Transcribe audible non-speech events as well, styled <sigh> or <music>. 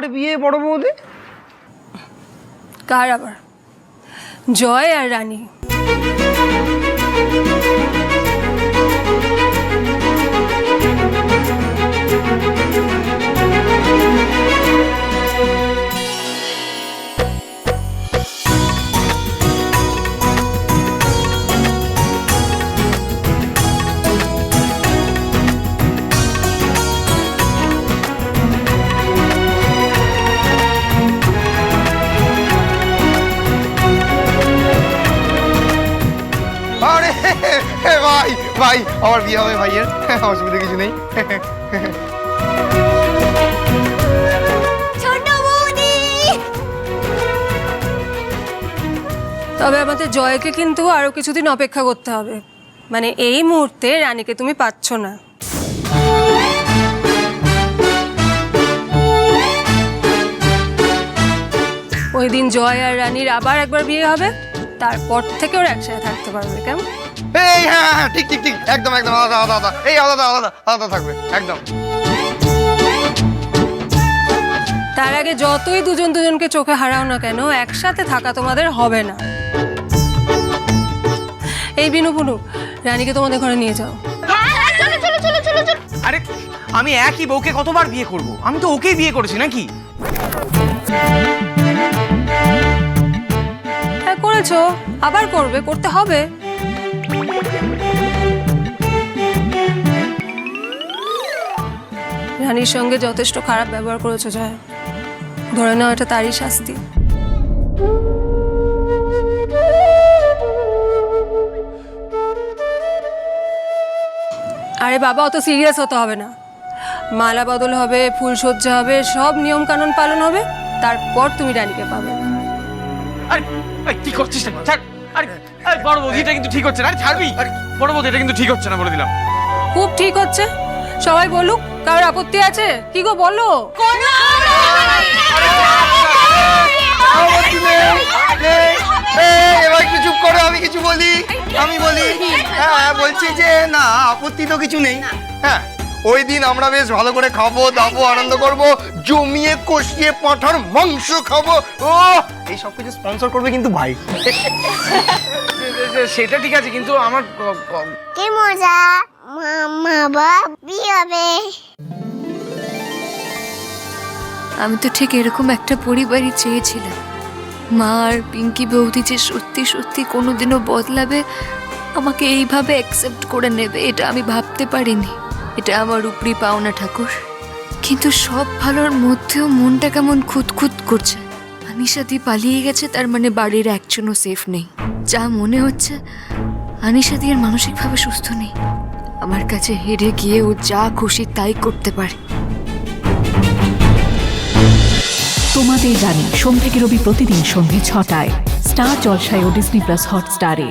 কার বিয়ে বড় বৌদি? কার আবার? জয় আর রানী। ভাই ভাই আমার বিয়ে হবে ভাইয়ের। অসুবিধা কিছু নেই। তবে আমাদের জয়কে কিন্তু আরও কিছুদিন অপেক্ষা করতে হবে। মানে এই মুহূর্তে রানীকে তুমি পাচ্ছ না। ওই দিন জয় আর রানীর আবার একবার বিয়ে হবে? তারপর থেকে ওরা একসাথে থাকতে পারবে কেমন? এই হ্যাঁ হ্যাঁ ঠিক ঠিক ঠিক একদম একদম আলাদা আলাদা আলাদা এই আলাদা আলাদা আলাদা থাকবে একদম। তার আগে যতই দুজন দুজনকে চোখে হারাও না কেন একসাথে থাকা তোমাদের হবে না। এই বিনু বুনু রানীকে তোমাদের ঘরে নিয়ে যাও। হ্যাঁ চলো চলো চলো চলো চলো। আরে আমি একই বউকে কতবার বিয়ে করব? আমি তো ওকেই বিয়ে করেছি নাকি? হ্যাঁ করেছ, আবার করবে, করতে হবে। রানীর সঙ্গে যথেষ্ট খারাপ ব্যবহার করেছ, জয়। ধরে নাও, এটা তারই শাস্তি। আরে বাবা, অত সিরিয়াস হতে হবে না। মালা বদল হবে ফুলসজ্জা হবে, সব নিয়ম কানুন পালন হবে, তারপর তুমি রানীকে পাবে। আরে আরে, কি করছিস না ছাড় আরে আরে, বড় বৌদি এটা কিন্তু ঠিক হচ্ছে না আরে ছাড়বি আরে বড় বৌদি এটা কিন্তু ঠিক হচ্ছে না বলে দিলাম খুব ঠিক হচ্ছে সবাই বলুক কারোর আপত্তি আছে কি গো বলো আপত্তি নেই, নেই। এই, এবার একটু চুপ করো আমি কিছু বলি আমি বলি হ্যাঁ বলছি যে না আপত্তি তো কিছু নেই হ্যাঁ ওই দিন আমরা বেশ ভালো করে খাব দাবো আনন্দ করব জমিয়ে কষিয়ে পাঁঠার মাংস খাব। ও এই সব কিছু স্পন্সর করবে কিন্তু ভাই। <laughs> সেটা ঠিক আছে কিন্তু আমার ক- মজা? মা বাবা বিয়ে হবে? আমি তো ঠিক এরকম একটা পরিবারই চেয়েছিলাম। মা আর পিঙ্কি বৌদি যে সত্যি সত্যি কোনোদিনও বদলাবে আমাকে এইভাবে অ্যাকসেপ্ট করে নেবে এটা আমি ভাবতে পারিনি। এটা আমার উপরি পাওনা ঠাকুর। কিন্তু সব ভালোর মধ্যেও মনটা কেমন খুঁতখুত করছে। আনিশাদি পালিয়ে গেছে, তার মানে বাড়ির একজনও সেফ নেই। যা মনে হচ্ছে আনিশাদি আর মানসিকভাবে সুস্থ নেই। আমার কাছে হেরে গিয়ে ও যা খুশি তাই করতে পারে। তোমাদের জানি সোম থেকে রবি প্রতিদিন সন্ধে ছটায়, স্টার জলসায় ও ডিসনি প্লাস হটস্টারে।